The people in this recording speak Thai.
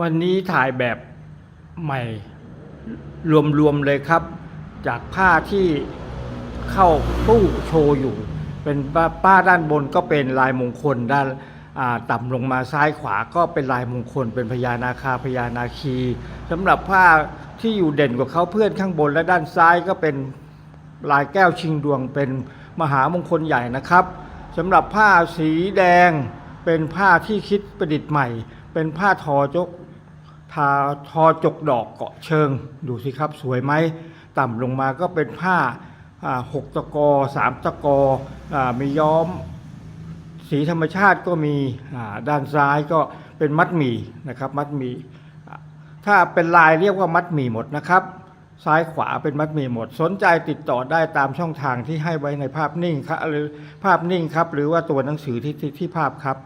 วันนี้ถ่ายแบบใหม่รวมๆเลยครับ จากผ้าที่เข้าตู้โชว์อยู่ เป็นป้าด้านบนก็เป็นลายมงคลด้านต่ำลงมาซ้ายขวาก็เป็นลายมงคล เป็นพญานาคาพญานาคีสำหรับผ้าที่อยู่เด่นกว่าเขาเพื่อนข้างบนและด้านซ้ายก็เป็นลายแก้วชิงดวง เป็นมหามงคลใหญ่นะครับสำหรับผ้าสีแดงเป็นผ้าที่คิดประดิษฐ์ใหม่ เป็นผ้าทอจก ทาทอจกดอกเกาะเชิง ดูสิครับสวยไหมต่ำลงมาก็เป็นผ้าหกตะกอสามตะกออมีย้อมสีธรรมชาติก็มีด้านซ้ายก็เป็นมัดหมี่นะครับมัดหมี่ถ้าเป็นลายเรียกว่ามัดหมี่หมดนะครับ ซ้ายขวาเป็นมัดหมี่หมด สนใจติดต่อได้ตามช่องทางที่ให้ไว้ในภาพนิ่งครับหรือภาพนิ่งครับ หรือว่าตัวหนังสือที่ที่ภาพครับ